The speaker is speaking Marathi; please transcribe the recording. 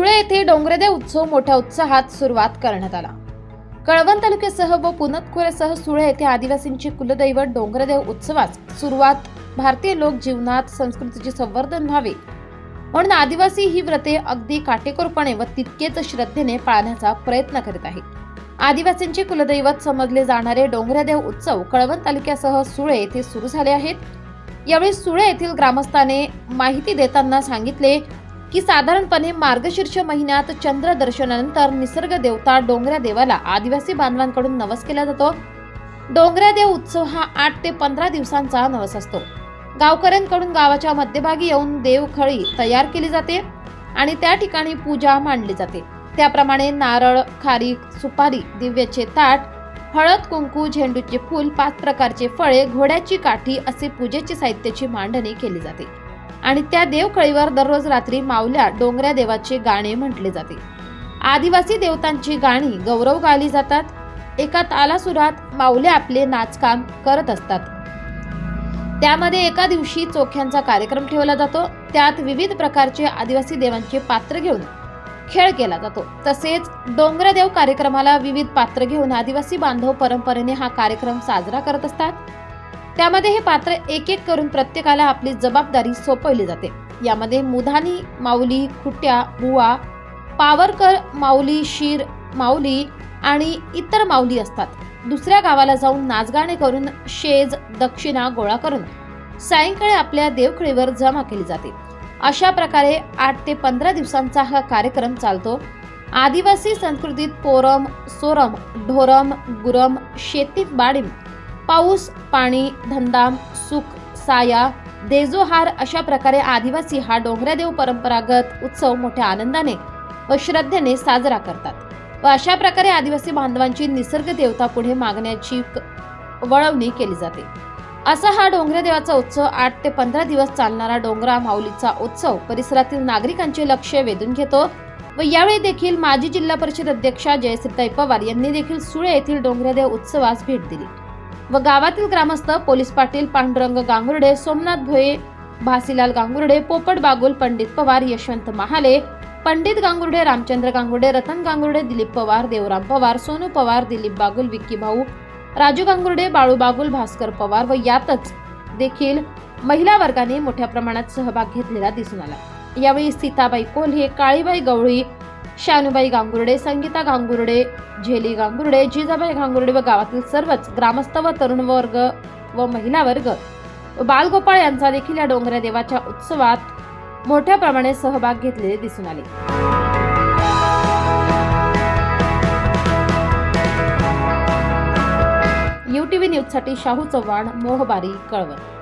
येथे डोंगरेदेव उत्सव मोठ्या उत्साहात सुरुवात करण्यात आला. कळवण तालुक्यासह व पुनतखोऱ्यासह सुळे येथे आदिवासींचे कुलदैवत डोंगरदेव उत्सवास सुरुवात भारतीय लोक जीवनात संस्कृतीचे संवर्धन व्हावे. म्हणून आदिवासी ही व्रते अगदी काटेकोरपणे व तितकेच श्रद्धेने पाळण्याचा प्रयत्न करीत आहेत. आदिवासींचे कुलदैवत समजले जाणारे डोंगरदेव उत्सव कळवण तालुक्यासह सुळे येथे सुरू झाले आहेत. यावेळी सुळे येथील ग्रामस्थाने माहिती देताना सांगितले की साधारणपणे मार्गशीर्ष महिन्यात चंद्र दर्शनानंतर निसर्ग देवता डोंगऱ्या देवाला आदिवासी बांधवांकडून नवस केला जातो. डोंगऱ्या देव उत्सव हा आठ ते पंधरा दिवसांचा नवस असतो. गावकऱ्यांकडून गावाच्या मध्यभागी येऊन देवखळी तयार केली जाते आणि त्या ठिकाणी पूजा मांडली जाते. त्याप्रमाणे नारळ खारीक सुपारी दिव्याचे ताट हळद कुंकू झेंडूचे फूल पाच प्रकारचे फळे घोड्याची काठी असे पूजेचे साहित्याची मांडणी केली जाते. आणि त्या देवकळीवर दररोज रात्री मावल्या डोंगऱ्या देवाचे गाणे म्हटले जाते. आदिवासी देवतांची गाणी गौरव गायली जातात. एका तालासुरात माऊले आपले नाचकाम करत असतात. त्यामध्ये एका दिवशी चोख्यांचा कार्यक्रम ठेवला जातो. त्यात विविध प्रकारचे आदिवासी देवांचे पात्र घेऊन खेळ केला जातो. तसेच डोंगरदेव कार्यक्रमाला विविध पात्र घेऊन आदिवासी बांधव परंपरेने हा कार्यक्रम साजरा करत असतात. त्यामध्ये हे पात्र एक एक करून प्रत्येकाला आपली जबाबदारी सोपवली जाते. यामध्ये मुधानी माऊली खुट्या बुवा पावरकर माऊली शीर माऊली आणि इतर माऊली असतात. दुसऱ्या गावाला जाऊन नाचगाणे करून शेज दक्षिणा गोळा करून सायंकाळी आपल्या देवखळीवर जमा केली जाते. अशा प्रकारे आठ ते पंधरा दिवसांचा हा कार्यक्रम चालतो. आदिवासी संस्कृतीत पोरम सोरम ढोरम गुरम शेतीत बाडीम पाऊस पाणी धंदाम सुख साया देजोहार अशा प्रकारे आदिवासी हा डोंगरादेव परंपरागत उत्सव मोठ्या आनंदाने व श्रद्धेने साजरा करतात व अशा प्रकारे आदिवासी बांधवांची निसर्ग देवता पुढे मागण्याची क- वळवणी केली जाते. असा हा डोंगरादेवाचा उत्सव आठ ते पंधरा दिवस चालणारा डोंगरा माऊलीचा उत्सव परिसरातील नागरिकांचे लक्ष वेधून घेतो व यावेळी देखील माजी जिल्हा परिषद अध्यक्षा जयश्रीताई पवार यांनी देखील सुळे येथील डोंगरादेव उत्सवास भेट दिली. व गावातील ग्रामस्थ पोलीस पाटील पांडुरंग गांगुर्डे सोमनाथ भोये भासीलाल गांगुर्डे पोपट बागुल पंडित पवार यशवंत महाले पंडित गांगुर्डे रामचंद्र गांगुर्डे रतन गांगुर्डे दिलीप पवार देवराम पवार सोनू पवार दिलीप बागुल विक्की भाऊ राजू गांगुर्डे बाळू बागुल भास्कर पवार व यातच देखील महिला वर्गाने मोठ्या प्रमाणात सहभाग घेतलेला दिसून आला. यावेळी सीताबाई कोल्हे काळीबाई गवळी शानुबाई गांगुर्डे संगीता गांगुर्डे झेली गांगुर्डे जिजाबाई गांगुर्डे व गावातील सर्वच ग्रामस्थ व तरुण वर्ग व महिला वर्ग. बालगोपाळ यांचा देखील या डोंगऱ्या देवाच्या उत्सवात मोठ्या प्रमाणे सहभाग घेतलेले दिसून आले. यू टी व्ही न्यूजसाठी शाहू चव्हाण मोहबारी कळवण.